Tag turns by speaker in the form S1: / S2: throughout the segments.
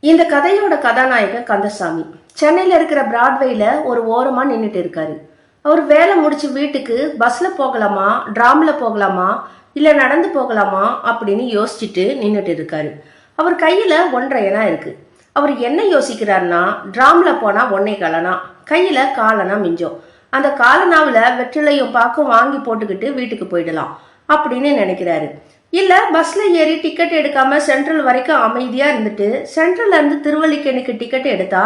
S1: இந்த கதையோட கதாநாயகன் கந்தசாமி. சென்னையில் இருக்கிற பிராட்வேல ஒரு ஓரமா நின்னுட்டு இருக்காரு. அவர் வேலை முடிச்சு வீட்டுக்கு பஸ்ல போகலாமா டிராம்ல போகலாமா இல்ல நடந்து போகலாமா அப்படின்னு யோசிச்சுட்டு நின்றுட்டு இருக்காரு. அவர் கையில ஒன்றையனா இருக்கு. அவர் என்ன யோசிக்கிறாருன்னா டிராம்ல போனா ஒன்னை காலனா கையில காலனா மிஞ்சம். அந்த காலனாவில் வெற்றிலையும் பாக்கும் வாங்கி போட்டுக்கிட்டு வீட்டுக்கு போயிடலாம் அப்படின்னு நினைக்கிறாரு. இல்லை பஸ்ல ஏறி டிக்கெட் எடுக்காம சென்ட்ரல் வரைக்கும் அமைதியா இருந்துட்டு சென்ட்ரல்ல இருந்து திருவல்லிக்கேணிக்கு டிக்கெட் எடுத்தா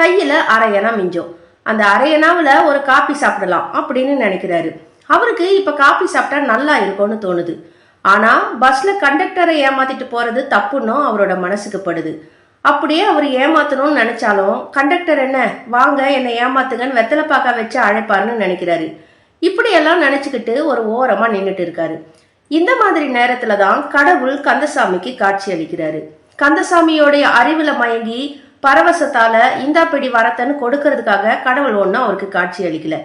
S1: கையில அரையணா மிஞ்சும். அந்த அரையணாவில் ஒரு காபி சாப்பிடலாம் அப்படின்னு நினைக்கிறாரு. அவருக்கு இப்ப காப்பி சாப்பிட்டா நல்லா இருக்கும்னு தோணுது. ஆனா பஸ்ல கண்டக்டரை ஏமாத்திட்டு போறது தப்புன்னும் அவரோட மனசுக்கு படுது. அப்படியே அவர் ஏமாத்தணும்னு நினைச்சாலும் கண்டக்டர் என்ன வாங்க என்னை ஏமாத்துங்கன்னு வெத்தலை பாக்கா வச்சு அழைப்பாருன்னு நினைக்கிறாரு. இப்படியெல்லாம் நினைச்சுக்கிட்டு ஒரு ஓரமா நின்றுட்டு இருக்காரு. இந்த மாதிரி நேரத்துல தான் கடவுள் கந்தசாமிக்கு காட்சி அளிக்கிறாரு கந்தசாமியோடைய அறிவுல மயங்கி பரவசத்தால இந்தாப்பிடி வரத்தன்னு கொடுக்கறதுக்காக கடவுள் ஒன்றும் அவருக்கு காட்சி அளிக்கல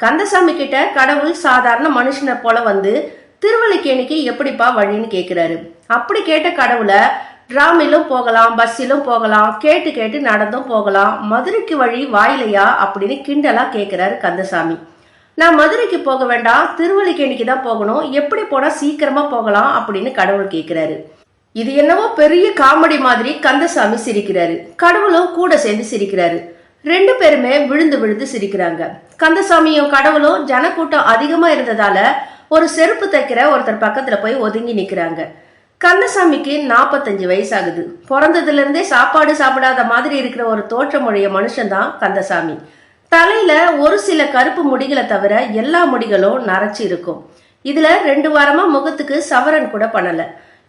S1: கந்தசாமி கிட்ட கடவுள் சாதாரண மனுஷனை போல வந்து திருவள்ளிக்கேணிக்கு எப்படிப்பா வழின்னு கேட்கிறாரு அப்படி கேட்ட கடவுளை டிராமிலும் போகலாம் பஸ்ஸிலும் போகலாம் கேட்டு கேட்டு நடந்தும் போகலாம் மதுரைக்கு வழி வாயிலையா அப்படின்னு கிண்டலா கேட்கிறாரு கந்தசாமி. நான் மதுரைக்கு போக வேண்டாம் திருவல்லிக்கேணிக்கு தான் போகணும். எப்படி போனா சீக்கிரமா போகலாம் அப்படின்னு கடவுள் கேட்குறாரு இது என்னவோ பெரிய காமெடி மாதிரி கந்தசாமி சிரிக்கிறாரு. கடவுளும் கூட சேர்ந்து சிரிக்கிறாரு. ரெண்டு பேருமே விழுந்து விழுந்து சிரிக்கிறாங்க. கந்தசாமியும் கடவுளும் ஜனக்கூட்டம் அதிகமா இருந்ததால ஒரு செருப்பு தைக்கிற ஒருத்தர் பக்கத்துல போய் ஒதுங்கி நிக்கிறாங்க. கந்தசாமிக்கு நாற்பத்தஞ்சு வயசாகுது. பிறந்ததுல இருந்தே சாப்பாடு சாப்பிடாத மாதிரி இருக்கிற ஒரு தோற்றமுடைய மனுஷன் தான் கந்தசாமி. தலையில ஒரு சில கருப்பு முடிகளை தவிர எல்லா முடிகளும் நரைச்சு இருக்கும். இதுல ரெண்டு வாரமா முகத்துக்கு சவரன் கூட பண்ணல.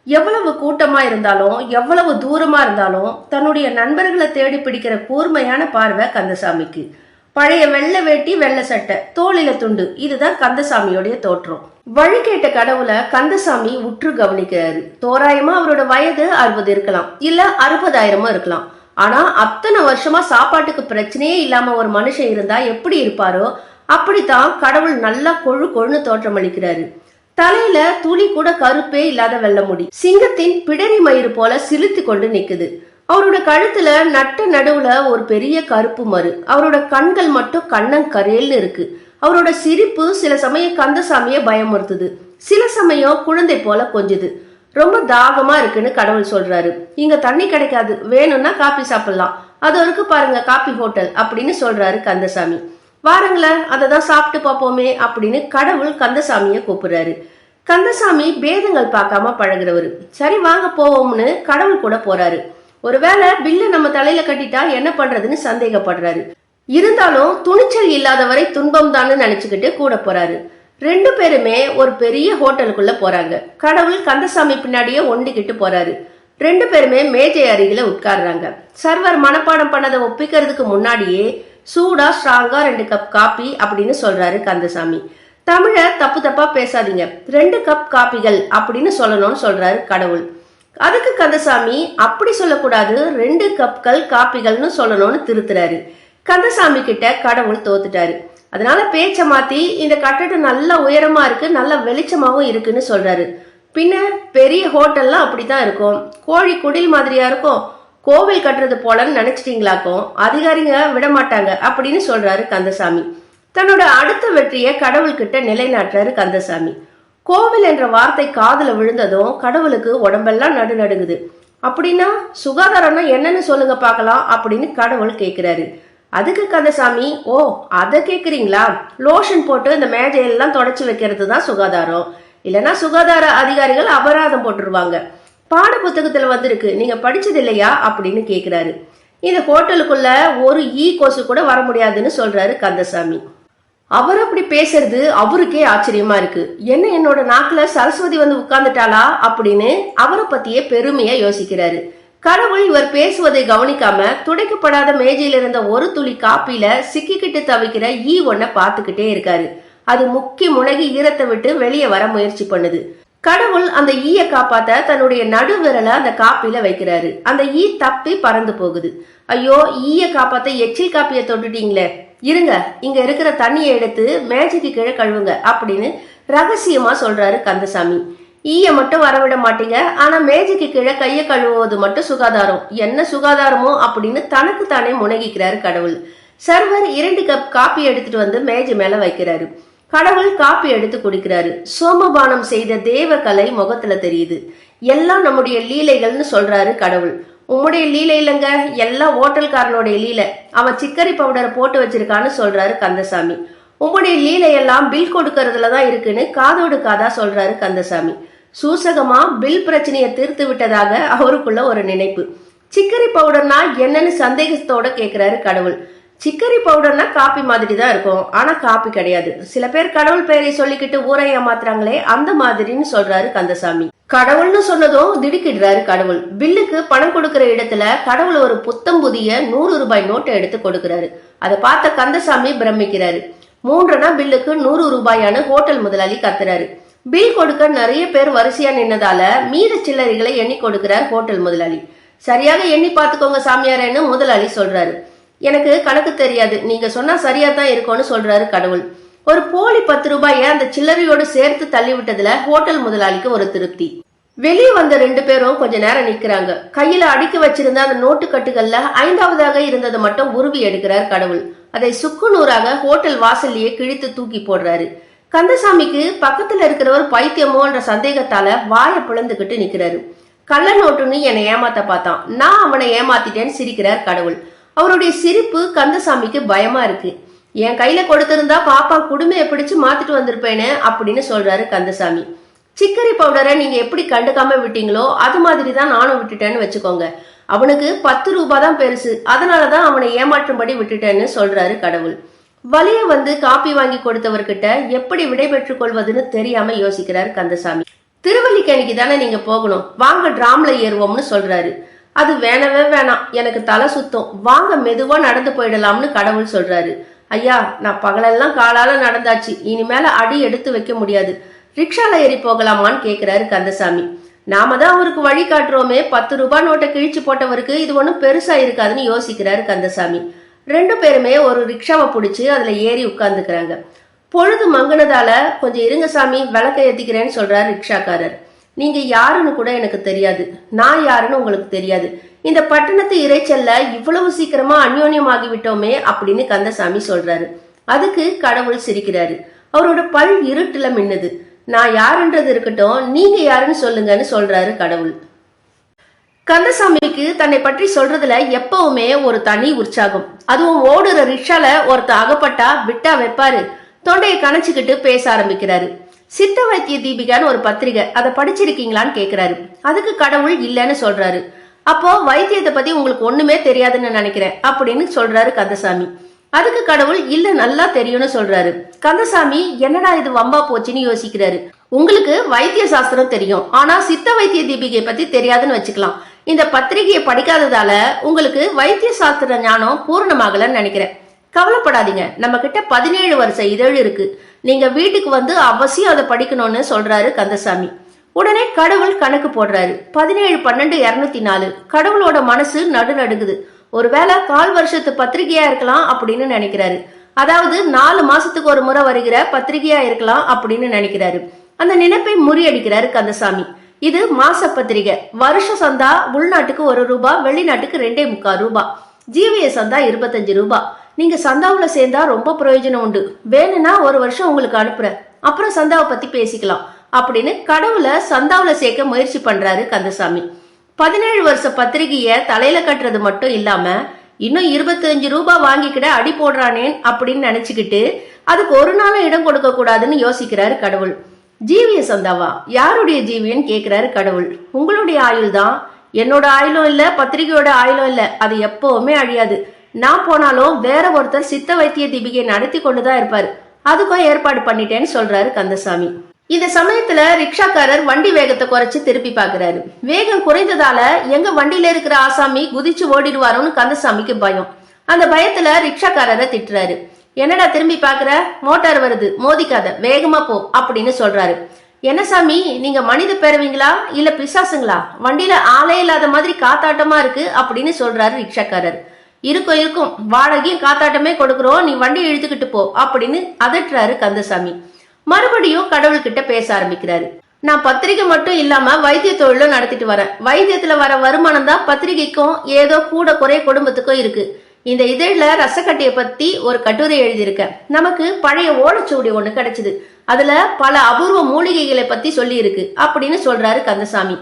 S1: எவ்வளவு கூட்டமா இருந்தாலும் எவ்வளவு தூரமா இருந்தாலும் தன்னுடைய நண்பர்களை தேடி பிடிக்கிற கூர்மையான பார்வை கந்தசாமிக்கு. பழைய வெள்ளை வேட்டி வெள்ளை சட்டை தோளில துண்டு இதுதான் கந்தசாமியோடைய தோற்றம். வழி கேட்ட கடவுளை கந்தசாமி உற்று கவனிக்கிறாரு. தோராயமா அவரோட வயது அறுபது இருக்கலாம். இல்ல அறுபதாயிரமும் இருக்கலாம். ஆனா அத்தனை வருஷமா சாப்பாட்டுக்கு பிரச்சனையே இல்லாம ஒரு மனுஷன் இருந்தா எப்படி இருப்பாரோ அப்படித்தான் கடவுள் நல்லா கொழு கொழுன்னு தோற்றமளிக்கிறாரு தலையில துளி கூட கருப்பே இல்லாத வெள்ள முடி. சிங்கத்தின் பிடரி மயிறு போல சிலுத்து கொண்டு நிக்குது. அவரோட கழுத்துல நட்ட நடுவுல ஒரு பெரிய கருப்பு மறு. அவரோட கண்கள் மட்டும் கண்ணங்கரேல்னு இருக்கு. அவரோட சிரிப்பு சில சமயம் கந்தசாமிய பயமுறுத்துது. சில சமயம் குழந்தை போல கொஞ்சுது. ரொம்ப தாகமா இருக்குன்னு கடவுள் சொல்றாரு. இங்க தண்ணி கிடைக்காது. வேணும்னா காப்பி சாப்பிடலாம். அது வரைக்கும் பாருங்க காப்பி ஹோட்டல் அப்படின்னு சொல்றாரு கந்தசாமி. வாருங்களேன் அதை தான் சாப்பிட்டு பார்ப்போமே அப்படின்னு கடவுள் கந்தசாமியை கூப்பிடுறாரு. கந்தசாமி பேதங்கள் பார்க்காம பழகுறவரு. சரி வாங்க போவோம்னு கடவுள் கூட போறாரு. ஒருவேளை பில்ல நம்ம தலையில கட்டிட்டா என்ன பண்றதுன்னு சந்தேகப்படுறாரு. இருந்தாலும் துணிச்சல் இல்லாதவரை துன்பம் தான்னு நினைச்சுக்கிட்டு கூட போறாரு. ரெண்டு பேருமே ஒரு பெரிய ஹோட்டலுக்குள்ள போறாங்க. கடவுள் கந்தசாமி பின்னாடியே ஒண்டிக்கிட்டு போறாரு. ரெண்டு பேருமே மேஜை அருகில உட்கார்றாங்க. சர்வர் மனப்பாடம் பண்ணதை ஒப்பிக்கிறதுக்கு முன்னாடியே சூடா ஸ்ட்ராங்கா ரெண்டு கப் காப்பி அப்படின்னு சொல்றாரு கந்தசாமி. தமிழ தப்பு தப்பா பேசாதீங்க. ரெண்டு கப் காப்பிகள் அப்படின்னு சொல்லணும்னு சொல்றாரு கடவுள். அதுக்கு கந்தசாமி அப்படி சொல்லக்கூடாது ரெண்டு கப்கள் காப்பிகள்னு சொல்லணும்னு திருத்துறாரு. கந்தசாமி கிட்ட கடவுள் தோத்துட்டாரு. அதனால பேச்ச மாத்தி இந்த கட்டடம் நல்ல உயரமா இருக்கு நல்ல வெளிச்சமாவும் இருக்குன்னு சொல்றாரு. பின்ன பெரிய ஹோட்டல்லாம் அப்படித்தான் இருக்கும். கோழி குடில் மாதிரியா இருக்கும். கோவில் கட்டுறது போலன்னு நினைச்சிட்டீங்களாக்கும் அதிகாரிங்க விட மாட்டாங்க அப்படின்னு சொல்றாரு கந்தசாமி. தன்னோட அடுத்த வெற்றியை கடவுள்கிட்ட நிலைநாட்டுறாரு கந்தசாமி. கோவில் என்ற வார்த்தை காதல விழுந்ததும் கடவுளுக்கு உடம்பெல்லாம் நடு நடுங்குது அப்படின்னா சுகாதாரம்னா என்னன்னு சொல்லுங்க பார்க்கலாம் அப்படின்னு கடவுள் கேட்கிறாரு அதுக்கு கந்தசாமி ஓ அதை கேக்குறீங்களா? லோஷன் போட்டு இந்த மேஜையெல்லாம் தொடச்சி வைக்கிறது தான் சுகாதாரம். இல்லைன்னா சுகாதார அதிகாரிகள் அபராதம் போட்டுருவாங்க. பாட புத்தகத்துல வந்திருக்கு. நீங்க படிச்சது இல்லையா? அப்படின்னு கேக்குறாரு. இந்த ஹோட்டலுக்குள்ள ஒரு ஈ கொசு கூட வர முடியாதுன்னு சொல்றாரு கந்தசாமி. அவர் அப்படி பேசுறது அவருக்கே ஆச்சரியமா இருக்கு. என்ன என்னோட நாக்குல சரஸ்வதி வந்து உட்கார்ந்துட்டாளா? அப்படின்னு அவரை பத்தியே பெருமையா யோசிக்கிறாரு. கடவுள் இவர் பேசுவதை கவனிக்காம துடைக்கப்படாத மேஜையில இருந்த ஒரு துளி காப்பில சிக்கிக்கிட்டு தவிக்கிற ஈ ஒன்ன பார்த்துக்கிட்டே இருக்காரு. அது முக்கி முனகி ஈரத்தை விட்டு வெளியே வர முயற்சி பண்ணுது. கடவுள் அந்த ஈய காப்பாத்த தன்னுடைய நடுவிரலை அந்த காப்பில வைக்கிறாரு. அந்த ஈ தப்பி பறந்து போகுது. ஐயோ ஈய காப்பாத்த எச்சில் காப்பிய தொட்டுட்டீங்களே. இருங்க இங்க இருக்கிற தண்ணியை எடுத்து மேஜைக்கு கீழே கழுவுங்க அப்படின்னு ரகசியமா சொல்றாரு கந்தசாமி. ஈய மட்டும் வரவிட மாட்டீங்க. ஆனா மேஜைக்கு கீழே கையை கழுவுவது மட்டும் சுகாதாரம். என்ன சுகாதாரமோ அப்படின்னு தனக்கு தானே முனகிக்கிறாரு கடவுள். சர்வர் இரண்டு கப் காப்பி எடுத்துட்டு வந்து மேஜை மேல வைக்கிறாரு. கடவுள் காப்பி எடுத்து குடிக்கிறாரு. சோமபானம் செய்த தேவ கலை முகத்துல தெரியுது. எல்லாம் நம்முடைய லீலைகள்னு சொல்றாரு கடவுள். உம்முடைய லீலை இல்லைங்க. எல்லாம் ஓட்டல்காரனுடைய லீலை. அவன் சிக்கரி பவுடரை போட்டு வச்சிருக்கான்னு சொல்றாரு கந்தசாமி. உம்முடைய லீலையெல்லாம் பில் கொடுக்கறதுல தான் இருக்குன்னு காதோடு காதா சொல்றாரு கந்தசாமி. சூசகமா பில் பிரச்சனையை தீர்த்து விட்டதாக அவருக்குள்ள ஒரு நினைப்பு. சிக்கரி பவுடர்னா என்னன்னு சந்தேகத்தோட கேக்குறாரு கடவுள். சிக்கரி பவுடர்னா காப்பி மாதிரி தான் இருக்கும். ஆனா காப்பி கிடையாது. சில பேர் கடவுள் பெயரை சொல்லிக்கிட்டு ஊரை ஏமாத்துறாங்களே அந்த மாதிரின்னு சொல்றாரு கந்தசாமி. கடவுள்னு சொன்னதும் திடுக்கிடுறாரு கடவுள். பில்லுக்கு பணம் கொடுக்கிற இடத்துல கடவுள் ஒரு புத்தம் புதிய நூறு ரூபாய் நோட்டை எடுத்து கொடுக்கிறாரு. அதை பார்த்த கந்தசாமி பிரமிக்கிறாரு. மூன்றனா பில்லுக்கு நூறு ரூபாயான ஹோட்டல் முதலாளி கத்துறாரு. பில் கொடுக்க நிறைய பேர் வரிசையா நின்னதால மீத சில்லறைகளை எண்ணி கொடுக்கிறார் ஹோட்டல் முதலாளி. சரியாக எண்ணி பார்த்துக்கோங்க சாமியாரேன்னு முதலாளி சொல்றாரு. எனக்கு கணக்கு தெரியாது. நீங்க சொன்னா சரியா தான் இருக்கும்னு சொல்றாரு கடவுள். ஒரு போலி பத்து ரூபாய அந்த சில்லறையோடு சேர்த்து தள்ளி விட்டதுல ஹோட்டல் முதலாளிக்கு ஒரு திருப்தி. வெளியே வந்த ரெண்டு பேரும் கொஞ்ச நேரம் நிக்கிறாங்க. கையில அடுக்கி வச்சிருந்த அந்த நோட்டு கட்டுகள்ல ஐந்தாவதாக இருந்ததை மட்டும் உருவி எடுக்கிறார் கடவுள். அதை சுக்கு நூறாக ஹோட்டல் வாசல்லையே கிழித்து தூக்கி போடுறாரு. கந்தசாமிக்கு பக்கத்துல இருக்கிறவர் பைத்தியமோன்ற சந்தேகத்தால வாயை பிளந்துகிட்டு நிக்கிறாரு. கள்ள நோட்டுன்னு என்னை ஏமாத்த பார்த்தான். நான் அவனை ஏமாத்திட்டேன்னு சிரிக்கிறார் கடவுள். அவருடைய சிரிப்பு கந்தசாமிக்கு பயமா இருக்கு. என் கையில கொடுத்திருந்தா பாப்பா குடுமையை பிடிச்சு மாத்திட்டு வந்திருப்பேனே அப்படின்னு சொல்றாரு கந்தசாமி. சிக்கரி பவுடரை நீங்க எப்படி கண்டுக்காம விட்டீங்களோ அது மாதிரி தான் நானும் விட்டுட்டேன்னு வச்சுக்கோங்க. அவனுக்கு பத்து ரூபாய் தான் பெருசு. அதனாலதான் அவனை ஏமாற்றும்படி விட்டுட்டேன்னு சொல்றாரு கடவுள். வலிய வந்து காப்பி வாங்கி கொடுத்தவர்கிட்ட எப்படி விடைபெற்றுக் கொள்வதுன்னு தெரியாம யோசிக்கிறார் கந்தசாமி. திருவல்லிக்கேணிக்கு தானே நீங்க போகணும். வாங்க டிராம்ல ஏறுவோம்னு சொல்றாரு. அது வேணவே வேணாம். எனக்கு தலை சுத்தம். வாங்க மெதுவா நடந்து போயிடலாம்னு கடவுள் சொல்றாரு. ஐயா நான் பகலெல்லாம் காலால நடந்தாச்சு. இனிமேல அடி எடுத்து வைக்க முடியாது. ரிக்ஷால ஏறி போகலாமான்னு கேக்குறாரு கந்தசாமி. நாம தான் அவருக்கு வழி காட்டுறோமே. பத்து ரூபாய் நோட்டை கிழிச்சு போட்டவருக்கு இது ஒன்றும் பெருசா இருக்காதுன்னு யோசிக்கிறாரு கந்தசாமி. ரெண்டு பேருமே ஒரு ரிக்ஷாவை பிடிச்சி அதுல ஏறி உட்கார்ந்துக்கிறாங்க. பொழுது மங்குனதால கொஞ்சம் இருங்க சாமி விளக்க ஏத்திக்கிறேன்னு சொல்றாரு ரிக்ஷாக்காரர். நீங்க யாருன்னு கூட எனக்கு தெரியாது. நான் யாருன்னு உங்களுக்கு தெரியாது. இந்த பட்டணத்து இறைச்சல்ல இவ்வளவு சீக்கிரமா அந்யோன்யமாகி விட்டோமே அப்படின்னு கந்தசாமி சொல்றாரு. அதுக்கு கடவுள் சிரிக்கிறாரு. அவரோட பல் இருட்டுல மின்னுது. நான் யாருன்றது இருக்கட்டும் நீங்க யாருன்னு சொல்லுங்கன்னு சொல்றாரு கடவுள். கந்தசாமிக்கு தன்னை பற்றி சொல்றதுல எப்பவுமே ஒரு தனி உற்சாகம். அதுவும் ஓடுற ரிக்ஷால ஒருத்த அகப்பட்டா விட்டா வைப்பாரு. தொண்டையை கணச்சுக்கிட்டு பேச ஆரம்பிக்கிறாரு. சித்த வைத்திய தீபிகான்னு ஒரு பத்திரிகை. அதை படிச்சிருக்கீங்களான்னு கேக்குறாரு. அதுக்கு கடவுள் இல்லைன்னு சொல்றாரு. அப்போ வைத்தியத்தை பத்தி உங்களுக்கு ஒண்ணுமே தெரியாதுன்னு நினைக்கிறேன் அப்படின்னு சொல்றாரு கந்தசாமி. அதுக்கு கடவுள் இல்ல நல்லா தெரியும்னு சொல்றாரு. கந்தசாமி என்னடா இது வம்பா போச்சுன்னு யோசிக்கிறாரு. உங்களுக்கு வைத்திய சாஸ்திரம் தெரியும். ஆனா சித்த வைத்திய தீபிகை பத்தி தெரியாதுன்னு வச்சுக்கலாம். இந்த பத்திரிகையை படிக்காததால உங்களுக்கு வைத்திய சாஸ்திர ஞானம் பூர்ணமாகலன்னு நினைக்கிறேன். கவலைப்படாதீங்க. நம்ம கிட்ட பதினேழு வருஷ இதழ் இருக்கு. நீங்க வீட்டுக்கு வந்து அவசியம் அதை படிக்கணும்னு சொல்றாரு கந்தசாமி. உடனே கடவுள் கணக்கு போடுறாரு. பதினேழு பன்னெண்டு இருநூத்தி நாலு. கடவுளோட மனசு நடுநடுங்குது ஒருவேளை கால் வருஷத்து பத்திரிகையா இருக்கலாம் அப்படின்னு நினைக்கிறாரு. அதாவது நாலு மாசத்துக்கு ஒரு முறை வருகிற பத்திரிகையா இருக்கலாம் அப்படின்னு நினைக்கிறாரு. அந்த நினைப்பை முறியடிக்கிறாரு கந்தசாமி. இது மாச பத்திரிகை வருஷ சந்தா உள்நாட்டுக்கு ஒரு ரூபா வெளிநாட்டுக்கு ரெண்டே முக்கால் ரூபாய் ஜீவிய சந்தா இருபத்தஞ்சு ரூபாய் நீங்க சந்தாவுல சேர்ந்தா ரொம்ப பிரயோஜனம் உண்டு. வேணும்னா ஒரு வருஷம் உங்களுக்கு அனுப்புறேன். அப்புறம் சந்தாவை பத்தி பேசிக்கலாம். அப்படின்னு கடவுளை சந்தாவுல சேர்க்க முயற்சி பண்றாரு கந்தசாமி. பதினேழு வருஷ பத்திரிகைய தலையில கட்டுறது மட்டும் இல்லாம இன்னும் இருபத்தஞ்சு ரூபாய் வாங்கிக்கிட அடி போடுறானேன் அப்படின்னு நினைச்சுக்கிட்டு அதுக்கு ஒரு நாளும் இடம் கொடுக்க கூடாதுன்னு யோசிக்கிறாரு கடவுள். ஜீவிய சந்தாவா யாருடைய ஜீவியன்னு கேட்கிறாரு கடவுள். உங்களுடைய ஆயுள் தான் என்னோட ஆயுளும் இல்ல பத்திரிகையோட ஆயுளும் இல்ல. அது எப்பவுமே அழியாது. நான் போனாலும் வேற ஒருத்தர் சித்த வைத்திய தீபிகை நடத்தி கொண்டுதான் இருப்பாரு. அதுக்கும் ஏற்பாடு பண்ணிட்டேன்னு சொல்றாரு கந்தசாமி. இந்த சமயத்துல ரிக்ஷாக்காரர் வண்டி வேகத்தை குறைச்சு திருப்பி பாக்குறாரு வேகம் குறைந்ததால எங்க வண்டியில இருக்கிற ஆசாமி குதிச்சு ஓடிடுவாரோன்னு கந்தசாமிக்கு பயம். அந்த பயத்துல ரிக்ஷாக்காரரை திட்டுறாரு. என்னடா திரும்பி பாக்குற மோட்டார் வருது. மோதிக்காத. வேகமா போ அப்படின்னு சொல்றாரு. என்ன சாமி நீங்க மனித பேரவீங்களா? இல்ல பிசாசுங்களா? வண்டியில ஆளே இல்லாத மாதிரி காத்தாட்டமா இருக்கு அப்படின்னு சொல்றாரு ரிக்ஷாக்காரர். இருக்கும் இருக்கும். வாடகையும் காத்தாட்டமே கொடுக்குறோம். நீ வண்டியை இழுத்துக்கிட்டு போ அப்படின்னு அதட்டுறாரு கந்தசாமி. மறுபடியும் கடவுள்கிட்ட பேச ஆரம்பிக்கிறாரு. நான் பத்திரிக்கை மட்டும் இல்லாம வைத்திய தொழிலும் நடத்திட்டு வரேன். வைத்தியத்துல வர வருமானம் தான் பத்திரிகைக்கும் ஏதோ கூட குறை குடும்பத்துக்கும் இருக்கு. இந்த இதழில் ரசக்கட்டையை பத்தி ஒரு கட்டுரை எழுதியிருக்கேன் நமக்கு பழைய ஓலைச்சுவடி ஒண்ணு கிடைச்சது. அதுல பல அபூர்வ மூலிகைகளை பத்தி சொல்லி இருக்கு அப்படின்னு சொல்றாரு கந்தசாமி.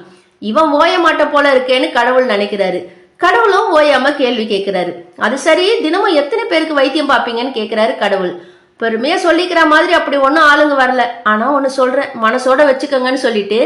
S1: இவன் ஓய மாட்ட போல இருக்கேன்னு கடவுள் நினைக்கிறாரு. கடவுளும் ஓயாம கேள்வி கேட்கிறாரு. அது சரி தினமும் எத்தனை பேருக்கு வைத்தியம் பார்ப்பீங்கன்னு கேட்கிறாரு கடவுள். பெருமையா சொல்லிக்கிற மாதிரி அப்படி ஒன்றும் ஆளுங்க வரல. ஆனா ஒன்று சொல்றேன். மனசோட வச்சுக்கோங்கன்னு சொல்லிட்டு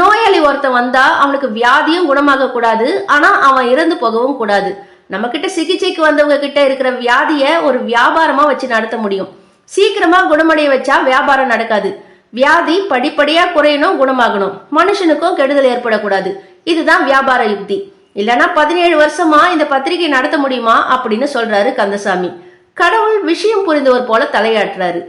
S1: நோயாளி ஒருத்தன் வந்தா அவனுக்கு வியாதியும் குணமாக கூடாது. ஆனா அவன் இறந்து போகவும் கூடாது. நம்ம கிட்ட சிகிச்சைக்கு வந்தவங்க கிட்ட இருக்கிற வியாதியை ஒரு வியாபாரமா வச்சு நடத்த முடியும். சீக்கிரமா குணமடைய வச்சா வியாபாரம் நடக்காது. வியாதி படிப்படியா குறையணும் குணமாகணும். மனுஷனுக்கும் கெடுதல் ஏற்படக்கூடாது. இதுதான் வியாபார யுக்தி. இல்லனா பதினேழு வருஷமா இந்த பத்திரிகை நடத்த முடியுமா அப்படின்னு சொல்றாரு கந்தசாமி. கடவுள் விஷயம் புரிந்தவர் போல தலையாட்டுறாரு.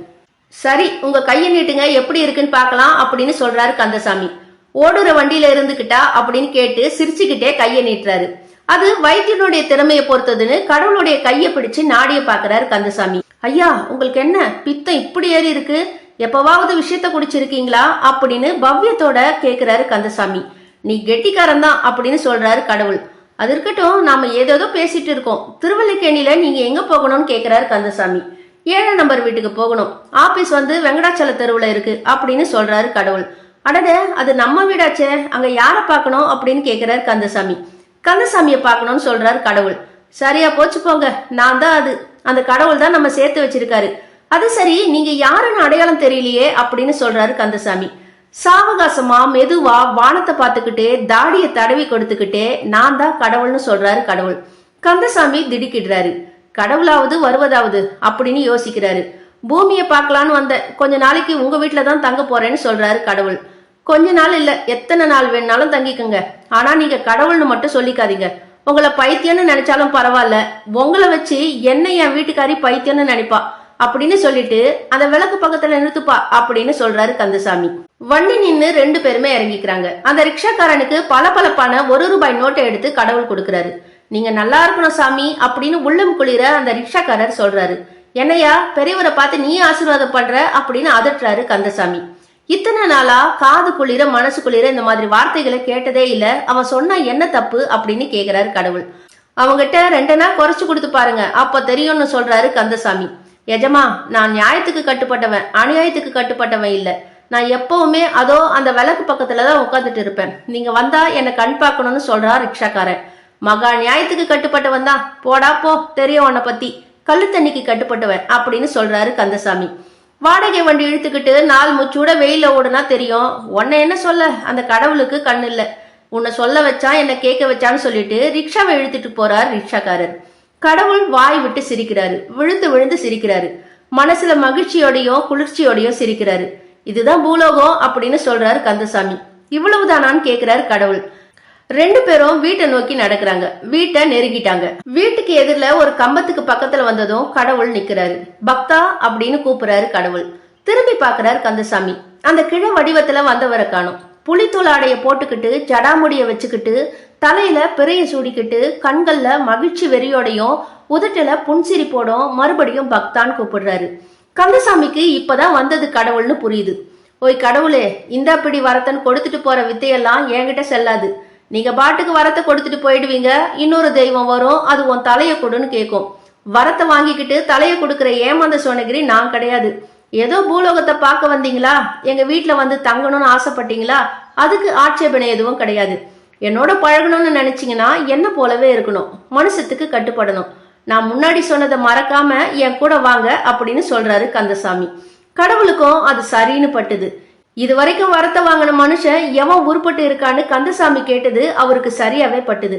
S1: சரி உங்க கையை நீட்டுங்க எப்படி இருக்குன்னு பார்க்கலாம் அப்படின்னு சொல்றாரு கந்தசாமி. ஓடுற வண்டியில இருந்துகிட்டா அப்படின்னு கேட்டு சிரிச்சுக்கிட்டே கையை நீட்டுறாரு. அது வைத்தியனுடைய திறமையை பொறுத்ததுன்னு கடவுளுடைய கையை பிடிச்சு நாடிய பாக்குறாரு கந்தசாமி. ஐயா உங்களுக்கு என்ன? பித்தம் இப்படி ஏறி இருக்கு? எப்பவாவது விஷயத்த குடிச்சிருக்கீங்களா? அப்படின்னு பவ்யத்தோட கேக்குறாரு கந்தசாமி. நீ கெட்டிக்காரன் தான் அப்படின்னு சொல்றாரு கடவுள். அது இருக்கட்டும் நாம ஏதேதோ பேசிட்டு இருக்கோம். திருவல்லிக்கேணியில நீங்க எங்க போகணும்னு கேக்குறாரு கந்தசாமி. ஏழை நம்பர் வீட்டுக்கு போகணும். ஆபீஸ் வந்து வெங்கடாச்சல தெருவுல இருக்கு அப்படின்னு சொல்றாரு கடவுள். அடட அது நம்ம வீடாச்சே. அங்க யாரை பார்க்கணும் அப்படின்னு கேக்குறாரு கந்தசாமி. கந்தசாமியை பார்க்கணும்னு சொல்றாரு கடவுள். சரியா போச்சு போங்க. நான் தான் அது. அந்த கடவுள் தான் நம்ம சேர்த்து வச்சிருக்காரு. அது சரி நீங்க யாருன்னு அடையாளம் தெரியலையே அப்படின்னு சொல்றாரு கந்தசாமி. சாவகாசமா மெதுவா வானத்தை பார்த்துக்கிட்டே தாடிய தடவி கொடுத்துக்கிட்டே நான் தான் கடவுள்னு சொல்றாரு கடவுள். கந்தசாமி திடுக்கிடுறாரு. கடவுளாவது வருவதாவது அப்படின்னு யோசிக்கிறாரு. பூமியை பார்க்கலான்னு வந்த கொஞ்ச நாளைக்கு உங்க வீட்டுல தான் தங்க போறேன்னு சொல்றாரு கடவுள். கொஞ்ச நாள் இல்ல எத்தனை நாள் வேணாலும் தங்கிக்கோங்க. ஆனா நீங்க கடவுள்னு மட்டும் சொல்லிக்காதீங்க. உங்களை பைத்தியம்னு நினைச்சாலும் பரவாயில்ல. உங்களை வச்சு என்ன என் வீட்டுக்காரி பைத்தியம்னு நினைப்பா. அப்படின்னு சொல்லிட்டு அந்த விளக்கு பக்கத்துல நிறுத்துப்பா அப்படின்னு சொல்றாரு கந்தசாமி. வண்டி நின்னு ரெண்டு பேருமே இறங்கிக்கிறாங்க. அந்த ரிக்ஷாக்காரனுக்கு பல பலப்பான ஒரு ரூபாய் நோட்டை எடுத்து கடவுள் கொடுக்கறாரு. நீங்க நல்லா இருக்கணும் சாமி அப்படின்னு உள்ளம் குளிர அந்த ரிக்ஷாக்காரர் சொல்றாரு. என்னையா பெரியவரை பார்த்து நீ ஆசீர்வாதம் பண்ற அப்படின்னு அதட்டுறாரு கந்தசாமி. இத்தனை நாளா காது குளிர மனசு குளிர இந்த மாதிரி வார்த்தைகளை கேட்டதே இல்ல. அவன் சொன்னா என்ன தப்பு அப்படின்னு கேக்குறாரு கடவுள். அவங்கிட்ட ரெண்டு நாள் குறைச்சு கொடுத்து பாருங்க. அப்ப தெரியும்னு சொல்றாரு கந்தசாமி. எஜமா நான் நியாயத்துக்கு கட்டுப்பட்டவன். அநியாயத்துக்கு கட்டுப்பட்டவன் இல்ல. நான் எப்பவுமே அதோ அந்த விளக்கு பக்கத்துல தான் உட்காந்துட்டு இருப்பேன். நீங்க வந்தா என்னை கண் பார்க்கணும்னு சொல்றா ரிக்ஷாக்காரன். மகா நியாயத்துக்கு கட்டுப்பட்டவன் தான். போடா போ. தெரியும் உன்னை பத்தி. கள்ளு தண்ணிக்கு கட்டுப்பட்டவன் அப்படின்னு சொல்றாரு கந்தசாமி. வாடகை வண்டி இழுத்துக்கிட்டு நாள் முச்சூட வெயில ஓடுனா தெரியும். உன்னை என்ன சொல்ல? அந்த கடவுளுக்கு கண் இல்ல உன்னை சொல்ல வச்சா என்ன கேட்க வச்சான்னு சொல்லிட்டு ரிக்ஷாவை இழுத்துட்டு போறார் ரிக்ஷாக்காரர். கடவுள் வாய் விட்டு சிரிக்கிறாரு. விழுந்து விழுந்து சிரிக்கிறாரு. மனசுல மகிழ்ச்சியோடையும் குளிர்ச்சியோடையும் சிரிக்கிறாரு. இதுதான் பூலோகம் அப்படின்னு சொல்றாரு கந்தசாமி. இவ்வளவுதானான்னு கேக்குறாரு கடவுள். ரெண்டு பேரும் வீட்டை நோக்கி நடக்கிறாங்க. வீட்டை நெருங்கிட்டாங்க வீட்டுக்கு எதிரில் ஒரு கம்பத்துக்கு பக்கத்துல வந்ததும் கடவுள் நிக்கிறாரு. பக்தா அப்படின்னு கூப்பிடுறாரு கடவுள். திரும்பி பாக்குறாரு கந்தசாமி. அந்த கிழ வடிவத்துல வந்தவரை காணும். புளித்தூள் ஆடைய போட்டுக்கிட்டு ஜடாமுடிய வச்சுக்கிட்டு தலையில பிறைய சூடிக்கிட்டு கண்கள்ல மகிழ்ச்சி வெறியோடையும் உதட்டுல புன்சிரிப்போடும் மறுபடியும் பக்தான் கூப்பிடுறாரு. கந்தசாமிக்கு இப்பதான் வந்தது கடவுள்னு புரியுது. ஓய் கடவுளே இந்தா பிடி வரத்தன் கொடுத்துட்டு போற வித்தையெல்லாம் என்கிட்ட செல்லாது. நீங்க பாட்டுக்கு வரத்தை கொடுத்துட்டு போயிடுவீங்க இன்னொரு தெய்வம் வரும் அது உன் தலைய கொடுன்னு கேட்கும் வரத்தை வாங்கிக்கிட்டு தலைய கொடுக்குற ஏமாந்த சோனகிரி நான் கிடையாது. ஏதோ பூலோகத்தை பார்க்க வந்தீங்களா? எங்க வீட்டுல வந்து தங்கணும்னு ஆசைப்பட்டீங்களா? அதுக்கு ஆட்சேபனை எதுவும் கிடையாது. என்னோட பழகணும்னு நினைச்சீங்கன்னா என்ன போலவே இருக்கணும். மனுஷத்துக்கு கட்டுப்படணும். நான் முன்னாடி சொன்னதை மறக்காம என் கூட வாங்க அப்படின்னு சொல்றாரு கந்தசாமி. கடவுளுக்கும் அது சரின்னு பட்டுது. இது வரைக்கும் வரத்தை வாங்கின மனுஷன் எவன் உருப்பட்டு இருக்கான்னு கந்தசாமி கேட்டது அவருக்கு சரியாவே பட்டுது.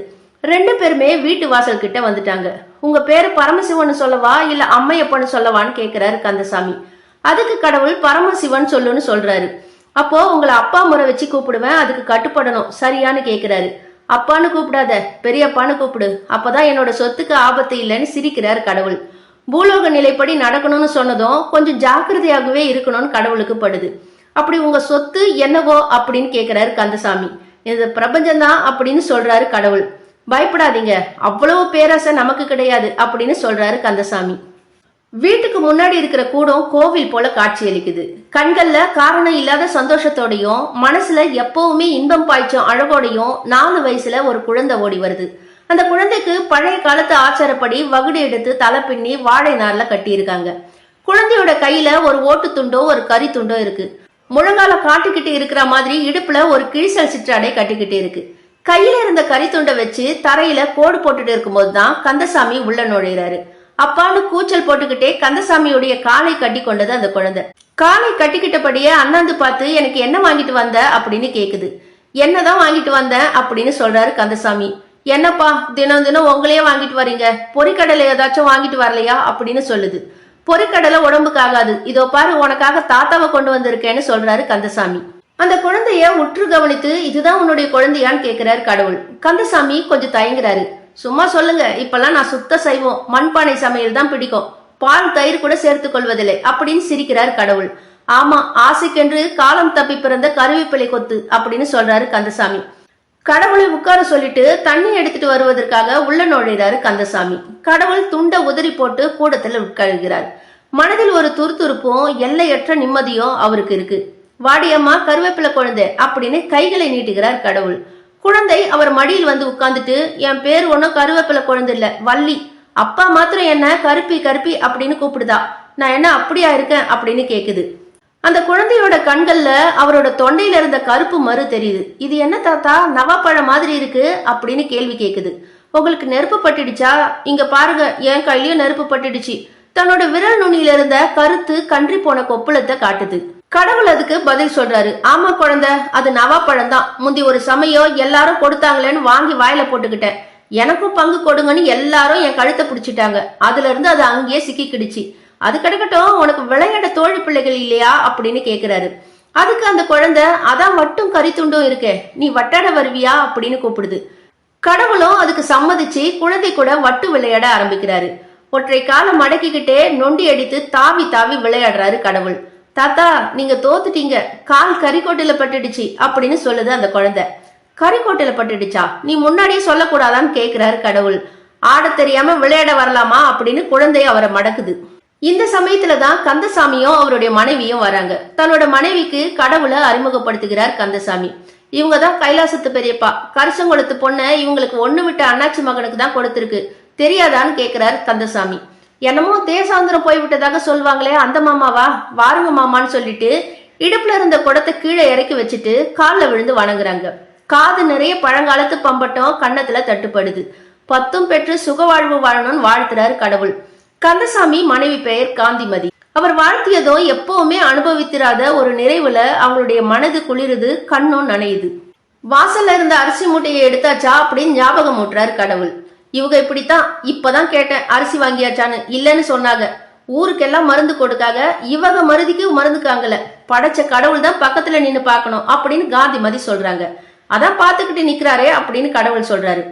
S1: ரெண்டு பேருமே வீட்டு வாசல் கிட்ட வந்துட்டாங்க. உங்க பேரு பரமசிவன் சொல்லவா இல்ல அம்மையப்பன்னு சொல்லவான்னு கேக்குறாரு கந்தசாமி. அதுக்கு கடவுள் பரமசிவன் சொல்லுன்னு சொல்றாரு. அப்போ உங்களை அப்பா முறை வச்சு கூப்பிடுவேன் அதுக்கு கட்டுப்படணும் சரியான்னு கேக்குறாரு. அப்பான்னு கூப்பிடாத பெரியப்பான்னு கூப்பிடு. அப்பதான் என்னோட சொத்துக்கு ஆபத்து இல்லைன்னு சிரிக்கிறார் கடவுள். பூலோக நிலைப்படி நடக்கணும்னு சொன்னதும் கொஞ்சம் ஜாக்கிரதையாகவே இருக்கணும்னு கடவுளுக்கு படுது. அப்படி உங்க சொத்து என்னவோ அப்படின்னு கேக்குறாரு கந்தசாமி. இந்த பிரபஞ்சம்தான் அப்படின்னு சொல்றாரு கடவுள். பயப்படாதீங்க. அவ்வளவு பேராசை நமக்கு கிடையாது அப்படின்னு சொல்றாரு கந்தசாமி. வீட்டுக்கு முன்னாடி இருக்கிற கூடம் கோவில் போல காட்சியளிக்குது கண்கள்ல காரணம் இல்லாத சந்தோஷத்தோடையும் மனசுல எப்பவுமே இன்பம் பாய்ச்சும் அழகோடையும் நாலு வயசுல ஒரு குழந்தை ஓடி வருது. அந்த குழந்தைக்கு பழைய காலத்து ஆச்சாரப்படி வகுடு எடுத்து தலை பின்னி வாழை நார்ல கட்டியிருக்காங்க. குழந்தையோட கையில ஒரு ஓட்டு துண்டோ ஒரு கறி துண்டோ இருக்கு. முழங்கால காட்டிக்கிட்டு இருக்கிற மாதிரி இடுப்புல ஒரு கிழிசல் சிற்றாடை கட்டிக்கிட்டு இருக்கு. கையில இருந்த கறி துண்டை வச்சு தரையில கோடு போட்டுட்டு இருக்கும்போது தான் கந்தசாமி உள்ள நுழையிறாரு. அப்பான்னு கூச்சல் போட்டுக்கிட்டே கந்தசாமியுடைய காலை கட்டி கொண்டது அந்த குழந்தை. காலை கட்டிக்கிட்டபடியே அண்ணாந்து பார்த்து எனக்கு என்ன வாங்கிட்டு வந்த? அப்படின்னு கேக்குது. என்னதான் வாங்கிட்டு வந்த? அப்படின்னு சொல்றாரு கந்தசாமி. என்னப்பா தினம் தினம் உங்களையே வாங்கிட்டு வரீங்க. பொறிக்கடலை ஏதாச்சும் வாங்கிட்டு வரலையா? அப்படின்னு சொல்லுது. பொறிக்கடலை உடம்புக்கு ஆகாது. இதோ பாரு உனக்காக தாத்தாவை கொண்டு வந்திருக்கேன்னு சொல்றாரு கந்தசாமி. அந்த குழந்தைய உற்று கவனித்து இதுதான் உன்னுடைய குழந்தையான்னு கேக்குறாரு கடவுள். கந்தசாமி கொஞ்சம் தயங்குறாரு. சும்மா சொல்லுங்க இப்பெல்லாம் நான் சுத்த சைவம். மண்பானை சமையல் தான் பிடிக்கும். பால் தயிர் கூட சேர்த்துக் கொள்வதில்லை அப்படின்னு சிரிக்கிறார் கடவுள். ஆமா ஆசைக்கென்று காலம் தப்பி பிறந்த கருவேப்பிலை கொத்து அப்படின்னு சொல்றாரு கந்தசாமி. கடவுளை உட்கார சொல்லிட்டு தண்ணி எடுத்துட்டு வருவதற்காக உள்ள நுழைந்தாரு கந்தசாமி. கடவுள் துண்டை உதறி போட்டு கூடத்துல உட்காருகிறார் மனதில் ஒரு துருதுருப்பும் எல்லையற்ற நிம்மதியும் அவருக்கு இருக்கு. வாடியம்மா கருவேப்பிலை குழந்தை அப்படின்னு கைகளை நீட்டுகிறார் கடவுள். குழந்தை அவர் மடியில் வந்து உட்கார்ந்துட்டு என் பேர் ஒன்றும் கருவேப்பிலை குழந்தை இல்ல வள்ளி. அப்பா மாத்திரம் என்ன கருப்பி கருப்பி அப்படின்னு கூப்பிடுதா. நான் என்ன அப்படியா இருக்கேன்? அப்படின்னு கேக்குது. அந்த குழந்தையோட கண்கள்ல அவரோட தொண்டையில இருந்த கருப்பு மறு தெரியுது. இது என்ன தாத்தா? நவாப்பழம் மாதிரி இருக்கு அப்படின்னு கேள்வி கேக்குது. உங்களுக்கு நெருப்பு பட்டுடுச்சா? இங்க பாருங்க என் கையிலயும் நெருப்பு பட்டுடுச்சு. தன்னோட விரல் நுனியில இருந்த கருத்து கன்றி போன கொப்புளத்தை காட்டுது. கடவுள் அதுக்கு பதில் சொல்றாரு. ஆமா குழந்தை அது நவாப்பழம் தான். முந்தி ஒரு சமயம் எல்லாரும் கொடுத்தாங்களேன்னு வாங்கி வாயில போட்டுக்கிட்டேன். எனக்கும் பங்கு கொடுங்கன்னு எல்லாரும் என் கழுத்தை பிடிச்சிட்டாங்க. அதுல இருந்து அது அங்கேயே சிக்கிக்கிடுச்சு. அது கிடக்கட்டும் உனக்கு விளையாட தோழி பிள்ளைகள் இல்லையா? அப்படின்னு கேக்குறாரு. அதுக்கு அந்த குழந்தை அதான் மட்டும் கரித்துண்டும் இருக்கே. நீ வட்டாட வருவியா? அப்படின்னு கூப்பிடுது. கடவுளும் அதுக்கு சம்மதிச்சு குழந்தை கூட வட்டு விளையாட ஆரம்பிக்கிறாரு. ஒற்றை காலை மடக்கிக்கிட்டே நொண்டி அடித்து தாவி தாவி விளையாடுறாரு கடவுள். தாத்தா நீங்க தோத்துட்டீங்க. கால் கறிக்கோட்டையில பட்டுடுச்சு அப்படின்னு சொல்லுது அந்த குழந்தை. கறிக்கோட்டையில பட்டுடுச்சா? நீ முன்னாடியே சொல்லக்கூடாதான்னு கேக்குறாரு கடவுள். ஆடத் தெரியாம விளையாட வரலாமா? அப்படின்னு குழந்தை அவரை மடக்குது. இந்த சமயத்துல தான் கந்தசாமியும் அவருடைய மனைவியும் வராங்க. தன்னோட மனைவிக்கு கடவுளை அறிமுகப்படுத்துகிறார் கந்தசாமி. இவங்க தான் கைலாசத்து பெரியப்பா. கரிசங்குளத்து பொண்ணை இவங்களுக்கு ஒண்ணு விட்ட அண்ணாச்சி மகனுக்கு தான் கொடுத்திருக்கு. தெரியாதான்னு கேக்குறார் கந்தசாமி. என்னமோ தேசாந்திரம் போய் விட்டதாக சொல்லுவாங்களே அந்த மாமாவா? வாருங்க மாமான்னு சொல்லிட்டு இடுப்புல இருந்த குடத்தை கீழே இறக்கி வச்சுட்டு காலில் விழுந்து வணங்குறாங்க. காது நிறைய பழங்காலத்து பம்பட்டம் கன்னத்துல தட்டுப்படுது. பத்தும் பெற்று சுகவாழ்வு வாழணும்னு வாழ்த்துறாரு கடவுள். கந்தசாமி மனைவி பெயர் காந்திமதி. அவர் வாழ்த்தியதும் எப்பவுமே அனுபவித்திராத ஒரு நிறைவுல அவங்களுடைய மனது குளிருது கண்ணும் நனையுது. வாசல்ல இருந்த அரிசி மூட்டையை எடுத்தாச்சா அப்படின்னு ஞாபகம் ஊட்டுறாரு கடவுள். இவங்க இப்படித்தான் இப்பதான் கேட்டேன் அரிசி வாங்கியாச்சான்னு. இல்லைன்னு சொன்னாங்க. ஊருக்கெல்லாம் மருந்து கொடுக்காக இவங்க மருதிக்கு மருந்துக்காங்கல படைச்ச கடவுள் தான் பக்கத்துல நின்னு பாக்கணும் அப்படின்னு காந்திமதி சொல்றாங்க. அதான் பார்த்துக்கிட்டு நிக்கிறாரே அப்படின்னு கடவுள் சொல்றாரு.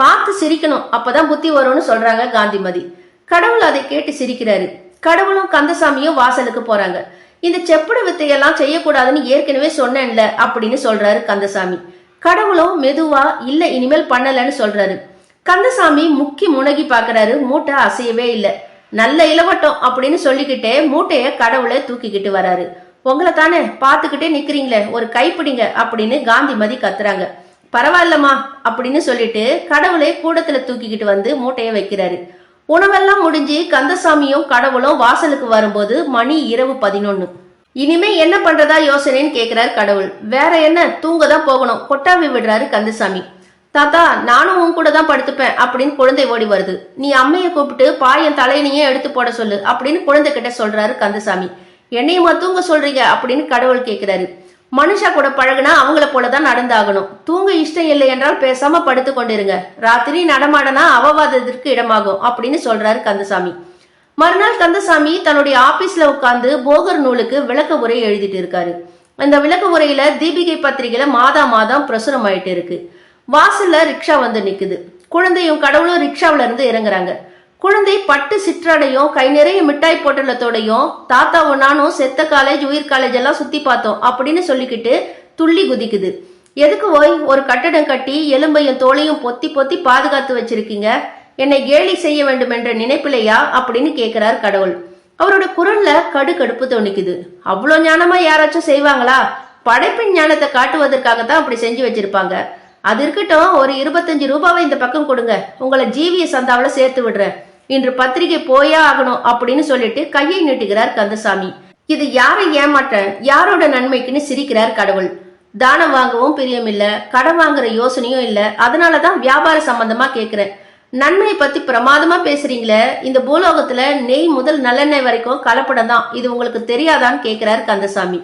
S1: பார்த்து சிரிக்கணும் அப்பதான் புத்தி வரும்னு சொல்றாங்க காந்திமதி. கடவுள் அதை கேட்டு சிரிக்கிறாரு. கடவுளும் கந்தசாமியும் வாசலுக்கு போறாங்க. இந்த செப்பட வித்தையெல்லாம் செய்யக்கூடாதுன்னு ஏற்கனவே சொன்னேன்ல அப்படின்னு சொல்றாரு கந்தசாமி. கடவுளும் மெதுவா இல்ல இனிமேல் பண்ணலன்னு சொல்றாரு. கந்தசாமி முக்கி முனகி பாக்குறாரு. மூட்டை அசையவே இல்லை. நல்ல இளவட்டம் அப்படின்னு சொல்லிக்கிட்டே மூட்டைய கடவுளை தூக்கிக்கிட்டு வராரு. உங்களை தானே பாத்துக்கிட்டே நிக்கிறீங்களே ஒரு கைப்பிடிங்க அப்படின்னு காந்திமதி கத்துறாங்க. பரவாயில்லம்மா அப்படின்னு சொல்லிட்டு கடவுளை கூடத்துல தூக்கிக்கிட்டு வந்து மூட்டையை வைக்கிறாரு. உணவெல்லாம் முடிஞ்சு கந்தசாமியும் கடவுளும் வாசலுக்கு வரும்போது மணி இரவு பதினொன்னு. இனிமே என்ன பண்றதா யோசனைன்னு கேக்குறாரு கடவுள். வேற என்ன? தூங்க தான் போகணும். கொட்டாவி விடுறாரு கந்தசாமி. தாத்தா நானும் உன் கூட தான் படுத்துப்பேன் அப்படின்னு குழந்தை ஓடி வருது. நீ அம்மையை கூப்பிட்டு பாயன் தலையினையே எடுத்து போட சொல்லு அப்படின்னு குழந்தை கிட்ட சொல்றாரு கந்தசாமி. என்னையுமா தூங்க சொல்றீங்க அப்படின்னு கடவுள் கேட்கிறாரு மனுஷா கூட பழகுனா அவங்கள போலதான் நடந்தாகணும். தூங்க இஷ்டம் இல்லை என்றால் பேசாம படுத்து கொண்டிருங்க. ராத்திரி நடமாடனா அவவாதத்திற்கு இடமாகும் அப்படின்னு சொல்றாரு கந்தசாமி. மறுநாள் கந்தசாமி தன்னுடைய ஆபீஸ்ல உட்கார்ந்து போகர் நூலுக்கு விளக்க உரை எழுதிட்டு இருக்காரு. அந்த விளக்க உரையில தீபிகை பத்திரிகையில மாதா மாதம் பிரசுரம் ஆயிட்டு இருக்கு. வாசல்ல ரிக்ஷா வந்து நிக்குது. குழந்தையும் கடவுளும் ரிக்ஷாவில இருந்து இறங்குறாங்க. குழந்தை பட்டு சிற்றடையும் கை நிறைய மிட்டாய் பொட்டலத்தோடையும் தாத்தாவும் நானும் செத்த காலேஜ் உயிர் காலேஜ் எல்லாம் சுத்தி பார்த்தோம் அப்படின்னு சொல்லிக்கிட்டு துள்ளி குதிக்குது. எதுக்கு ஓய்? ஒரு கட்டடம் கட்டி எலும்பையும் தோலையும் பொத்தி பொத்தி பாதுகாத்து வச்சிருக்கீங்க. என்னை கேலி செய்ய வேண்டும் என்ற நினைப்பிலையா? அப்படின்னு கேட்கிறார் கடவுள். அவரோட குரல்ல கடுகடுப்பு தோணிக்குது. அவ்வளோ ஞானமா யாராச்சும் செய்வாங்களா? படைப்பின் ஞானத்தை காட்டுவதற்காக தான் அப்படி செஞ்சு வச்சிருப்பாங்க. அது இருக்கட்டும் ஒரு இருபத்தஞ்சு ரூபாவை இந்த பக்கம் கொடுங்க. உங்களை ஜீவிய சந்தாவில் சேர்த்து விடுறேன். இன்று பத்திரிகை போயா ஆகணும் அப்படின்னு சொல்லிட்டு கையை நீட்டுகிறார் கந்தசாமி. இது யாரை ஏமாற்ற யாரோட நன்மைக்குன்னு சிரிக்கிறார் கடவுள். தானம் வாங்கவும் பிரியம் இல்ல கடன் வாங்குற யோசனையும் இல்ல. அதனாலதான் வியாபார சம்பந்தமா கேக்குறேன். நன்மையை பத்தி பிரமாதமா பேசுறீங்களே இந்த பூலோகத்துல நெய் முதல் நல்லெண்ணெய் வரைக்கும் கலப்படம் தான். இது உங்களுக்கு தெரியாதான்னு கேக்குறாரு கந்தசாமி.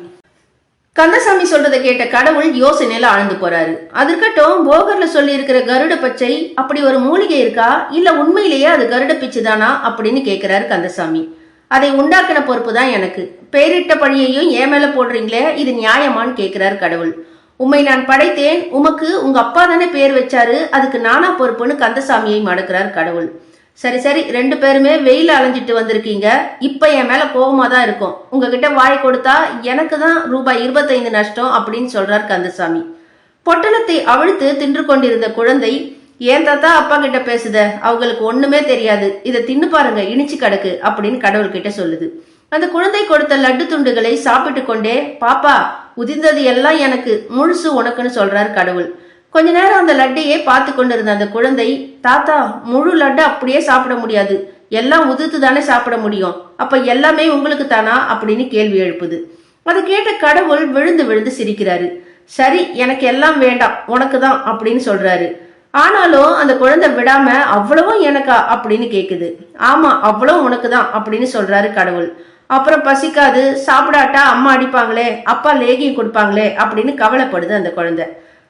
S1: கந்தசாமி சொல்றதை கேட்ட கடவுள் யோசனையில ஆழ்ந்து போறாரு. அது இருக்கட்டும் போகர்ல சொல்லி இருக்கிற கருட பச்சை அப்படி ஒரு மூலிகை இருக்கா? இல்ல உண்மையிலேயே அது கருட பிச்சு தானா? அப்படின்னு கேக்குறாரு கந்தசாமி. அதை உண்டாக்கின பொறுப்பு தான் எனக்கு. பெயரிட்ட பழியையும் ஏன் மேல போடுறீங்களே? இது நியாயமான்னு கேக்குறாரு கடவுள். உம்மை நான் படைத்தேன். உமக்கு உங்க அப்பா தானே பேர் வச்சாரு. அதுக்கு நானா பொறுப்புன்னு கந்தசாமியை மடக்கிறார் கடவுள். சரி சரி ரெண்டு பேருமே வெயில் அலைஞ்சிட்டு வந்திருக்கீங்க. இப்ப என் மேல கோபமா தான் இருக்கும். உங்ககிட்ட வாய் கொடுத்தா எனக்கு தான் ரூபாய் இருபத்தைந்து நஷ்டம் அப்படின்னு சொல்றார் கந்தசாமி. பொட்டலத்தை அவிழ்த்து தின்று கொண்டிருந்த குழந்தை ஏன் தாத்தா அப்பா கிட்ட பேசுத? அவங்களுக்கு ஒண்ணுமே தெரியாது. இதை தின்னு பாருங்க இனிச்சு கிடக்கு அப்படின்னு கடவுள்கிட்ட சொல்லுது. அந்த குழந்தை கொடுத்த லட்டு துண்டுகளை சாப்பிட்டு கொண்டே பாப்பா உதிர்ந்தது எல்லாம் எனக்கு முழுசு உனக்குன்னு சொல்றார் கடவுள். கொஞ்ச நேரம் அந்த லட்டையே பார்த்து கொண்டிருந்த அந்த குழந்தை தாத்தா முழு லட்டு அப்படியே சாப்பிட முடியாது. எல்லாம் உதிர்த்து தானே சாப்பிட முடியும். அப்ப எல்லாமே உங்களுக்கு தானா? அப்படின்னு கேள்வி எழுப்புது. அதை கேட்ட கடவுள் விழுந்து விழுந்து சிரிக்கிறாரு. சரி எனக்கு எல்லாம் வேண்டாம். உனக்கு தான் அப்படின்னு சொல்றாரு. ஆனாலும் அந்த குழந்தை விடாம அவ்வளவும் எனக்கா? அப்படின்னு கேக்குது. ஆமா அவ்வளவும் உனக்கு தான் அப்படின்னு சொல்றாரு கடவுள். அப்புறம் பசிக்காது. சாப்பிடாட்டா அம்மா அடிப்பாங்களே அப்பா லேகியம் கொடுப்பாங்களே அப்படின்னு கவலைப்படுது அந்த குழந்தை.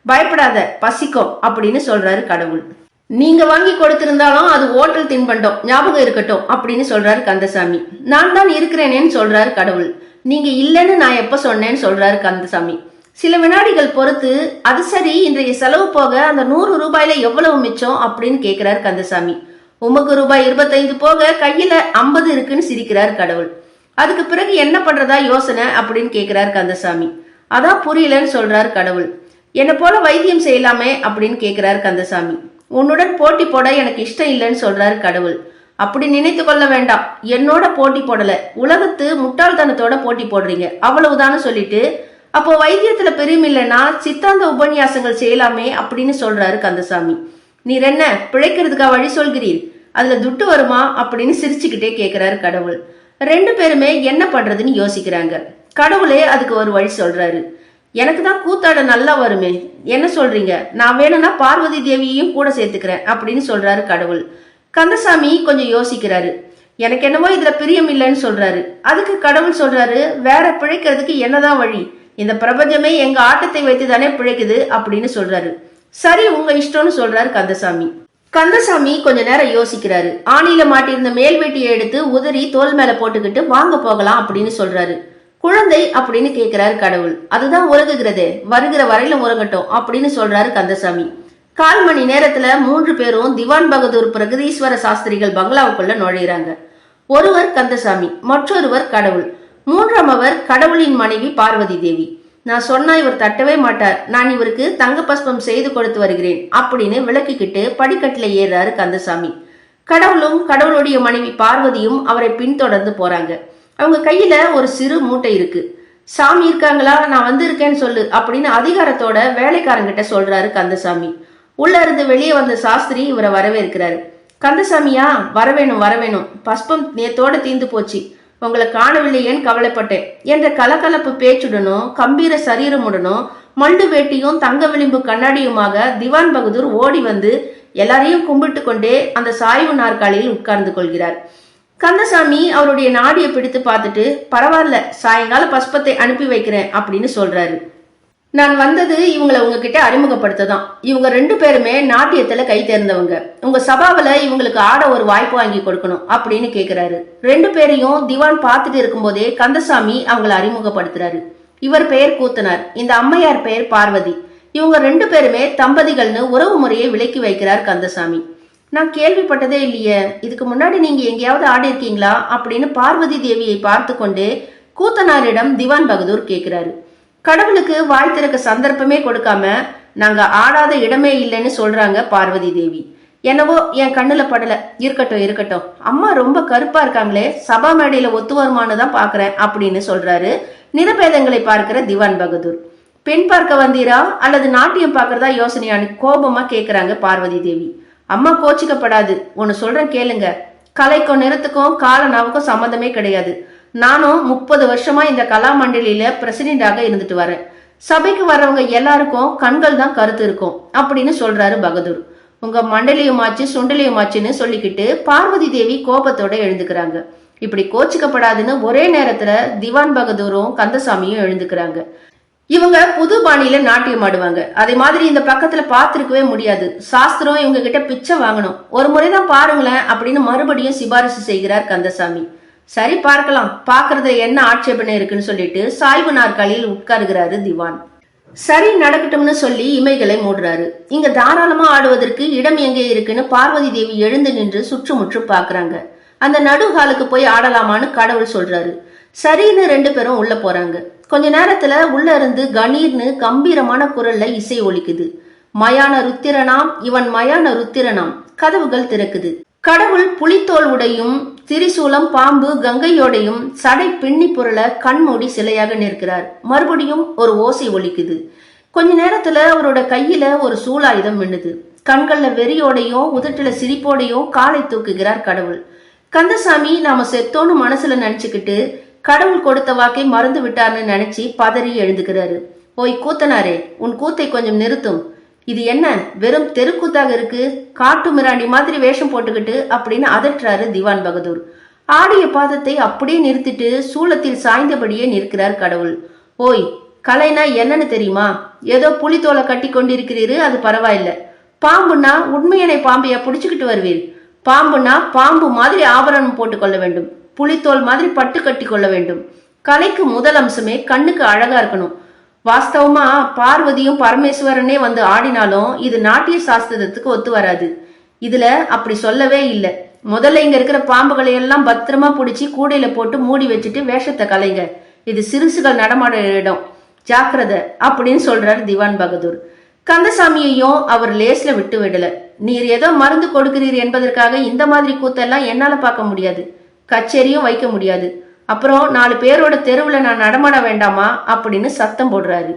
S1: பயப்படாத பசிக்கும் அப்படின்னு சொல்றாரு கடவுள். நீங்க வாங்கி கொடுத்திருந்தாலும் அது ஓட்டல் தின்பண்டம் ஞாபகம் இருக்கட்டும் அப்படின்னு சொல்றாரு கந்தசாமி. நான் தான் இருக்கிறேனேன்னு சொல்றாரு கடவுள். நீங்க இல்லைன்னு நான் எப்ப சொன்னேன்னு சொல்றாரு கந்தசாமி. சில வினாடிகள் பொறுத்து அது சரி இன்றைய செலவு போக அந்த நூறு ரூபாயில எவ்வளவு மிச்சம் அப்படின்னு கேக்குறாரு கந்தசாமி. உமக்கு ரூபாய் இருபத்தைந்து போக கையில ஐம்பது இருக்குன்னு சிரிக்கிறார் கடவுள். அதுக்கு பிறகு என்ன பண்றதா யோசனை அப்படின்னு கேக்குறாரு கந்தசாமி. அதான் புரியலன்னு சொல்றாரு கடவுள். என்னை போல வைத்தியம் செய்யலாமே அப்படின்னு கேக்குறாரு கந்தசாமி. உன்னுடன் போட்டி போட எனக்கு இஷ்டம் இல்லைன்னு சொல்றாரு கடவுள். அப்படி நினைத்து கொள்ள வேண்டாம். என்னோட போட்டி போடல. உலகத்து முட்டாள்தனத்தோட போட்டி போடுறீங்க. அவ்வளவுதான்னு சொல்லிட்டு அப்போ வைத்தியத்துல பெரியும் இல்லைன்னா சித்தாந்த உபன்யாசங்கள் செய்யலாமே அப்படின்னு சொல்றாரு கந்தசாமி. நீர் என்ன பிழைக்கிறதுக்கா வழி சொல்கிறீர்? அதுல துட்டு வருமா அப்படின்னு சிரிச்சுக்கிட்டே கேட்கிறாரு கடவுள். ரெண்டு பேருமே என்ன பண்றதுன்னு யோசிக்கிறாங்க. கடவுளே அதுக்கு ஒரு வழி சொல்றாரு. எனக்கு தான் கூத்தாட நல்லா வருமே. என்ன சொல்றீங்க? நான் வேணும்னா பார்வதி தேவியையும் கூட சேர்த்துக்கிறேன் அப்படின்னு சொல்றாரு கடவுள். கந்தசாமி கொஞ்சம் யோசிக்கிறாரு. எனக்கு என்னவோ இதுல பிரியம் இல்லைன்னு சொல்றாரு. அதுக்கு கடவுள் சொல்றாரு வேற பிழைக்கிறதுக்கு என்னதான் வழி? இந்த பிரபஞ்சமே எங்க ஆட்டத்தை வைத்து தானே பிழைக்குது? அப்படின்னு சொல்றாரு. சரி உங்க இஷ்டம்னு சொல்றாரு கந்தசாமி. கந்தசாமி கொஞ்ச நேரம் யோசிக்கிறாரு. ஆணியில மாட்டியிருந்த மேல்வெட்டியை எடுத்து உதறி தோல் மேல போட்டுக்கிட்டு வாங்க போகலாம் அப்படின்னு சொல்றாரு. குழந்தை அப்படின்னு கேக்குறாரு கடவுள். அதுதான் உறங்குகிறது. வருகிற வரையில உறங்கட்டும் அப்படின்னு சொல்றாரு கந்தசாமி. கால் மணி நேரத்துல மூன்று பேரும் திவான் பகதூர் பிரகதீஸ்வர சாஸ்திரிகள் பங்களாவுக்குள்ள நுழையிறாங்க. ஒருவர் கந்தசாமி மற்றொருவர் கடவுள். மூன்றாம் அவர் கடவுளின் மனைவி பார்வதி தேவி. நான் சொன்னா இவர் தட்டவே மாட்டார். நான் இவருக்கு தங்க பஸ்பம் செய்து கொடுத்து வருகிறேன் அப்படின்னு விளக்கிக்கிட்டு படிக்கட்டுல ஏறாரு கந்தசாமி. கடவுளும் கடவுளுடைய மனைவி பார்வதியும் அவரை பின்தொடர்ந்து போறாங்க. அவங்க கையில ஒரு சிறு மூட்டை இருக்கு. சாமி இருக்காங்களா? நான் வந்திருக்கேன்னு சொல்லு அப்படின்னு அதிகாரத்தோட வேலைக்காரங்கிட்ட சொல்றாரு கந்தசாமி. உள்ள இருந்து வெளியே வந்த சாஸ்திரி இவரை வரவேற்கிறாரு. கந்தசாமியா வரவேணும் வரவேணும். பஸ்பம் நேத்தோட தீந்து போச்சு. உங்களை காணவில்லையேன்னு கவலைப்பட்டேன். என்ற கலகலப்பு பேச்சுடனும் கம்பீர சரீரமுடனும் மண்டு வேட்டியும் தங்க விளிம்பு கண்ணாடியுமாக திவான் பகதூர் ஓடி வந்து எல்லாரையும் கும்பிட்டு கொண்டே அந்த சாய்வு நாற்காலியில் உட்கார்ந்து கொள்கிறார். கந்தசாமி அவருடைய நாடியை பிடித்து பார்த்துட்டு பரவாயில்ல சாயங்கால பஸ்பத்தை அனுப்பி வைக்கிறேன் அப்படின்னு சொல்றாரு. நான் வந்தது இவங்களை உங்ககிட்ட அறிமுகப்படுத்த தான் இவங்க ரெண்டு பேருமே நாட்டியத்துல கை தேர்ந்தவங்க. உங்க சபாவில இவங்களுக்கு ஆட ஒரு வாய்ப்பு வாங்கி கொடுக்கணும் அப்படின்னு கேக்குறாரு. ரெண்டு பேரையும் திவான் பார்த்துட்டு இருக்கும்போதே கந்தசாமி அவங்களை அறிமுகப்படுத்துறாரு. இவர் பெயர் கூத்தனார் இந்த அம்மையார் பெயர் பார்வதி. இவங்க ரெண்டு பேருமே தம்பதிகள்னு உறவு முறையை விலக்கி வைக்கிறார் கந்தசாமி. நான் கேள்விப்பட்டதே இல்லையே. இதுக்கு முன்னாடி நீங்க எங்கேயாவது ஆடி இருக்கீங்களா அப்படின்னு பார்வதி தேவியை பார்த்து கொண்டு கூத்தனாரிடம் திவான் பகதூர் கேட்கிறாரு. கடவுளுக்கு வாய் திறக்க சந்தர்ப்பமே கொடுக்காம நாங்க ஆடாத இடமே இல்லைன்னு சொல்றாங்க பார்வதி தேவி. என்னவோ என் கண்ணுல படல. இருக்கட்டும் இருக்கட்டும். அம்மா ரொம்ப கருப்பா இருக்காங்களே. சபா மேடையில ஒத்து வருமானு தான் பாக்குறேன் அப்படின்னு சொல்றாரு நிறபேதங்களை பார்க்கிற திவான் பகதூர். பெண் பார்க்க வந்தீரா? அல்லது நாட்டியம் பார்க்கறதா யோசனையான்னு கோபமா கேக்குறாங்க பார்வதி தேவி. அம்மா கோச்சிக்கப்படாது. ஒன்னு சொல்றேன் கேளுங்க. கலைக்கும் நிறத்துக்கும் கால நாவுக்கும் சம்மந்தமே கிடையாது. நானும் முப்பது வருஷமா இந்த கலா மண்டலியில பிரசிடென்டாக இருந்துட்டு வரேன். சபைக்கு வர்றவங்க எல்லாருக்கும் கண்கள் தான் கருத்து இருக்கும். அப்படின்னு சொல்றாரு பகதூர். உங்க மண்டலியுமாச்சு சுண்டலியுமாச்சுன்னு சொல்லிக்கிட்டு பார்வதி தேவி கோபத்தோட எழுந்துக்கிறாங்க. இப்படி கோச்சிக்கப்படாதுன்னு ஒரே நேரத்துல திவான் பகதூரும் கந்தசாமியும் எழுந்துக்கிறாங்க. இவங்க புது பாணியில நாட்டியம் ஆடுவாங்க. அதே மாதிரி இந்த பக்கத்துல பார்த்திருக்கவே முடியாது. சாஸ்திரம் இவங்க கிட்ட பிச்சை வாங்கணும். ஒரு முறைதான் பாருங்களேன் அப்படின்னு மறுபடியும் சிபாரிசு செய்கிறார் கந்தசாமி. சரி பார்க்கலாம். பார்க்கறதுல என்ன ஆட்சேபனை இருக்குன்னு சொல்லிட்டு சாய்வு நாற்காலியில் உட்காருகிறாரு திவான். சரி நடக்கட்டும்னு சொல்லி இமைகளை மூடுறாரு. இங்க தாராளமா ஆடுவதற்கு இடம் எங்கே இருக்குன்னு பார்வதி தேவி எழுந்து நின்று சுற்றுமுற்று பாக்குறாங்க அந்த நடுகாலுக்கு போய் ஆடலாமான்னு கடவுள் சொல்றாரு. சரின்னு ரெண்டு பேரும் உள்ள போறாங்க. கொஞ்ச நேரத்துல உள்ள இருந்து கணீர்னு கம்பீரமான குரல்ல இசை ஒலிக்குது. மயான ருத்திரனாம் இவன் மயான ருத்திரனாம். கதவுகள் திறக்குது. கடவுள் புலித்தோல் உடையும் திரிசூலம் பாம்பு கங்கையோடையும் சடை பின்னி பொருள கண்மூடி சிலையாக நிற்கிறார். மறுபடியும் ஒரு ஓசை ஒலிக்குது. கொஞ்ச நேரத்துல அவரோட கையில ஒரு சூலாயுதம் மின்னுது. கண்கள்ல வெறியோடையும் உதட்டுல சிரிப்போடையும் காலை தூக்குகிறார் கடவுள். கந்தசாமி நாம செத்தோன்னு மனசுல நினைச்சுக்கிட்டு கடவுள் கொடுத்த வாக்கை மறந்து விட்டார்னு நினைச்சு பதறி எழுந்துக்கிறாரு ஓய் கூத்தனாரே உன் கூத்தை கொஞ்சம் நிறுத்தும். இது என்ன வெறும் தெருக்கூத்தாக இருக்கு? காட்டு மிராண்டி மாதிரி வேஷம் போட்டுக்கிட்டு அப்படின்னு அதட்டுறாரு திவான் பகதூர். ஆடிய பாதத்தை அப்படியே நிறுத்திட்டு சூளத்தில் சாய்ந்தபடியே நிற்கிறார் கடவுள். ஓய் கலைனா என்னன்னு தெரியுமா? ஏதோ புலித்தோலை கட்டி கொண்டிருக்கிறீரு அது பரவாயில்ல. பாம்புன்னா உண்மையனை பாம்பைய புடிச்சுக்கிட்டு வருவீர். பாம்புன்னா பாம்பு மாதிரி ஆபரணம் போட்டுக்கொள்ள வேண்டும். புலித்தோல் மாதிரி பட்டு கட்டி கொள்ள வேண்டும். கலைக்கு முதல் அம்சமே கண்ணுக்கு அழகா இருக்கணும். வாஸ்தவமா பார்வதியும் பரமேஸ்வரனே வந்து ஆடினாலும் இது நாட்டிய சாஸ்திரத்துக்கு ஒத்து வராது. இதுல அப்படி சொல்லவே இல்லை. முதல்ல இங்க இருக்கிற பாம்புகளை எல்லாம் பத்திரமா பிடிச்சி கூடையில போட்டு மூடி வச்சுட்டு வேஷத்தை கலைங்க. இது சிறுசுகள் நடமாட இடம். ஜாக்கிரத அப்படின்னு சொல்றாரு திவான் பகதூர். கந்தசாமியையும் அவர் லேஸ்ல விட்டு விடல. நீர் ஏதோ மருந்து கொடுக்கிறீர் என்பதற்காக இந்த மாதிரி கூத்தெல்லாம் என்னால பார்க்க முடியாது. கச்சேரியும் வைக்க முடியாது. அப்புறம் நாலு பேரோட தெருவுல நான் நடமாட வேண்டாமா? அப்படின்னு சத்தம் போடுறாரு.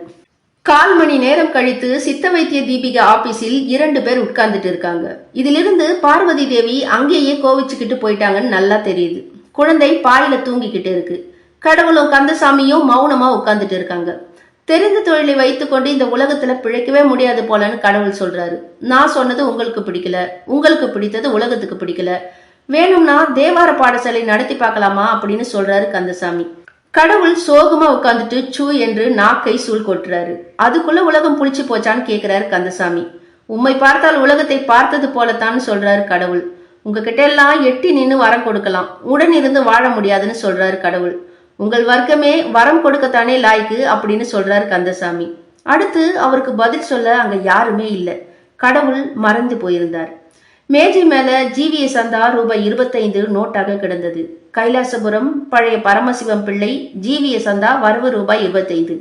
S1: கால் மணி நேரம் கழித்து சித்த வைத்திய தீபிகா ஆபீஸில் இரண்டு பேர் உட்கார்ந்துட்டு இருக்காங்க. இதிலிருந்து பார்வதி தேவி அங்கேயே கோவிச்சுக்கிட்டு போயிட்டாங்கன்னு நல்லா தெரியுது. குழந்தை பாயில தூங்கிக்கிட்டு இருக்கு. கடவுளும் கந்தசாமியும் மௌனமா உட்கார்ந்துட்டு இருக்காங்க. தெரிந்த தொழிலை வைத்துக்கொண்டு இந்த உலகத்துல பிழைக்கவே முடியாது போலன்னு கடவுள் சொல்றாரு. நான் சொன்னது உங்களுக்கு பிடிக்கல. உங்களுக்கு பிடித்தது உலகத்துக்கு பிடிக்கல. வேணும்னா தேவார பாடசாலை நடத்தி பார்க்கலாமா அப்படின்னு சொல்றாரு கந்தசாமி. கடவுள் சோகமா உட்காந்துட்டு சூ என்று நாக்கை சூழ் கொட்டுறாரு. அதுக்குள்ள உலகம் புளிச்சு போச்சான்னு கேக்குறாரு கந்தசாமி. உம்மை பார்த்தால் உலகத்தை பார்த்தது போலத்தான் சொல்றாரு கடவுள். உங்ககிட்ட எல்லாம் எட்டி நின்று வரம் கொடுக்கலாம். உடன் இருந்து வாழ முடியாதுன்னு சொல்றாரு கடவுள். உங்கள் வர்க்கமே வரம் கொடுக்கத்தானே லாய்க்கு அப்படின்னு சொல்றாரு கந்தசாமி. அடுத்து அவருக்கு பதில் சொல்ல அங்க யாருமே இல்லை. கடவுள் மறந்து போயிருந்தார். மேஜை மேல ஜீவிய சந்தா ரூபாய் இருபத்தைந்து நோட்டாக கிடந்தது. கைலாசபுரம் பழைய பரமசிவம் பிள்ளை ஜீவிய சந்தா வரவு ரூபாய் இருபத்தைந்து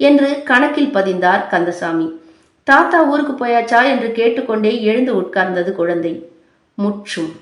S1: என்று கணக்கில் பதிந்தார் கந்தசாமி. தாத்தா ஊருக்கு போயாச்சா என்று கேட்டுக்கொண்டே எழுந்து உட்கார்ந்தது குழந்தை. முற்றும்.